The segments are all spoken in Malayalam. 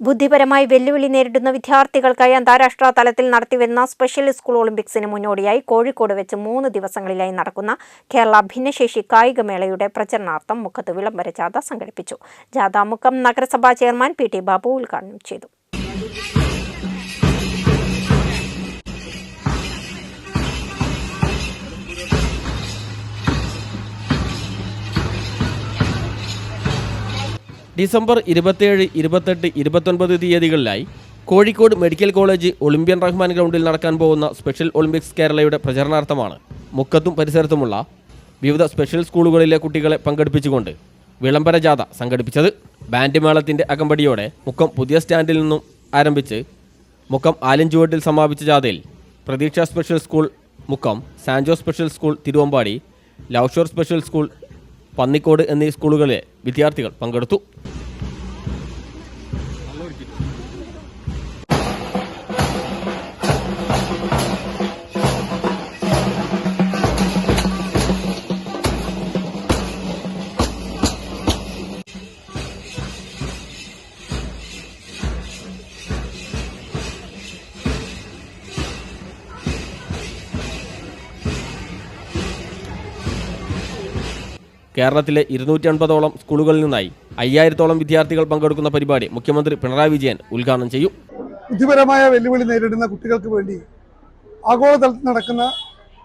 ബുദ്ധിപരമായി വെല്ലുവിളി നേരിടുന്ന വിദ്യാർത്ഥികൾക്കായി അന്താരാഷ്ട്ര തലത്തിൽ നടത്തിവരുന്ന സ്പെഷ്യൽ സ്കൂൾ ഒളിമ്പിക്സിന് മുന്നോടിയായി കോഴിക്കോട് വെച്ച് മൂന്ന് ദിവസങ്ങളിലായി നടക്കുന്ന കേരള ഭിന്നശേഷി കായികമേളയുടെ പ്രചരണാർത്ഥം മുഖത്ത് വിളംബര ജാഥ സംഘടിപ്പിച്ചു. ജാഥാമുഖം നഗരസഭാ ചെയർമാൻ പി ടി ബാബു ഉദ്ഘാടനം ചെയ്തു. ഡിസംബർ ഇരുപത്തിയേഴ് ഇരുപത്തെട്ട് ഇരുപത്തൊൻപത് തീയതികളിലായി Kozhikode medical college Olympian Rahman ഗ്രൗണ്ടിൽ നടക്കാൻ പോകുന്ന സ്പെഷ്യൽ ഒളിമ്പിക്സ് കേരളയുടെ പ്രചരണാർത്ഥമാണ് മുക്കത്തും പരിസരത്തുമുള്ള വിവിധ സ്പെഷ്യൽ സ്കൂളുകളിലെ കുട്ടികളെ പങ്കെടുപ്പിച്ചുകൊണ്ട് വിളംബര ജാഥ സംഘടിപ്പിച്ചത് ബാൻഡ് മേളത്തിന്റെ അകമ്പടിയോടെ മുക്കം പുതിയ സ്റ്റാൻഡിൽ നിന്നും ആരംഭിച്ച് മുക്കം ആലഞ്ചുവട്ടിൽ സമാപിച്ച ജാഥയിൽ Pratheeksha special school Mukkam Sanjo special school Thiruvambady Love Shore special school Pannikode എന്നീ സ്കൂളുകളിലെ വിദ്യാർത്ഥികൾ പങ്കെടുത്തു. കേരളത്തിലെ ഇരുന്നൂറ്റി അൻപതോളം സ്കൂളുകളിൽ നിന്നായി അയ്യായിരത്തോളം വിദ്യാർത്ഥികൾ പങ്കെടുക്കുന്ന പരിപാടി മുഖ്യമന്ത്രി പിണറായി വിജയൻ ഉദ്ഘാടനം ചെയ്യും. ബുദ്ധിപരമായ വെല്ലുവിളി നേരിടുന്ന കുട്ടികൾക്ക് വേണ്ടി ആഗോളതലത്തിൽ നടക്കുന്ന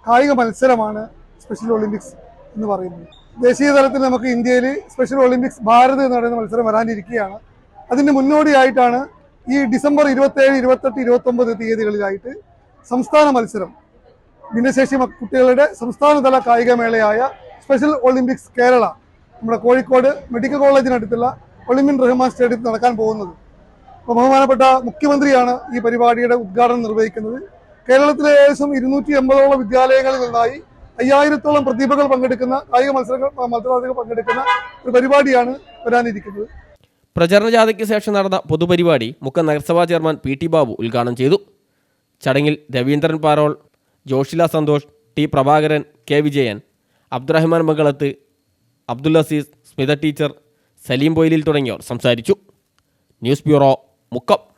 കായിക മത്സരമാണ് സ്പെഷ്യൽ ഒളിമ്പിക്സ് എന്ന് പറയുന്നത്. ദേശീയ തലത്തിൽ നമുക്ക് ഇന്ത്യയിൽ സ്പെഷ്യൽ ഒളിമ്പിക്സ് ഭാരത് എന്ന് പറയുന്ന മത്സരം വരാനിരിക്കുകയാണ്. അതിന് മുന്നോടിയായിട്ടാണ് ഈ ഡിസംബർ ഇരുപത്തേഴ് ഇരുപത്തെട്ട് ഇരുപത്തൊമ്പത് തീയതികളിലായിട്ട് സംസ്ഥാന മത്സരം. ഭിന്നശേഷി കുട്ടികളുടെ സംസ്ഥാനതല കായികമേളയായ സ്പെഷ്യൽ ഒളിമ്പിക്സ് കേരള നമ്മുടെ കോഴിക്കോട് മെഡിക്കൽ കോളേജിനടുത്തുള്ള ഒളിമ്പ്യൻ റഹ്മാൻ സ്റ്റേഡിയത്തിൽ നടക്കാൻ പോകുന്നത്. അപ്പോൾ ബഹുമാനപ്പെട്ട മുഖ്യമന്ത്രിയാണ് ഈ പരിപാടിയുടെ ഉദ്ഘാടനം നിർവഹിക്കുന്നത്. കേരളത്തിലെ ഏകദേശം ഇരുന്നൂറ്റി എൺപതോളം വിദ്യാലയങ്ങളിൽ നിന്നായി അയ്യായിരത്തോളം പ്രതിഭകൾ പങ്കെടുക്കുന്ന കായിക മത്സരങ്ങൾ മത്സരാർത്ഥികൾ പങ്കെടുക്കുന്ന ഒരു പരിപാടിയാണ് വരാനിരിക്കുന്നത്. പ്രചരണ ജാഥയ്ക്ക് ശേഷം നടന്ന പൊതുപരിപാടി മുക്കം നഗരസഭാ ചെയർമാൻ പി ടി ബാബു ഉദ്ഘാടനം ചെയ്തു. ചടങ്ങിൽ Raveendran Parol Joshila Santhosh T Prabhakaran K Vijayan Abdurahman Mangalath Abdul Azeez Smitha teacher Saleem ബോയിലിൽ തുടങ്ങിയവർ സംസാരിച്ചു. News bureau Mukkam.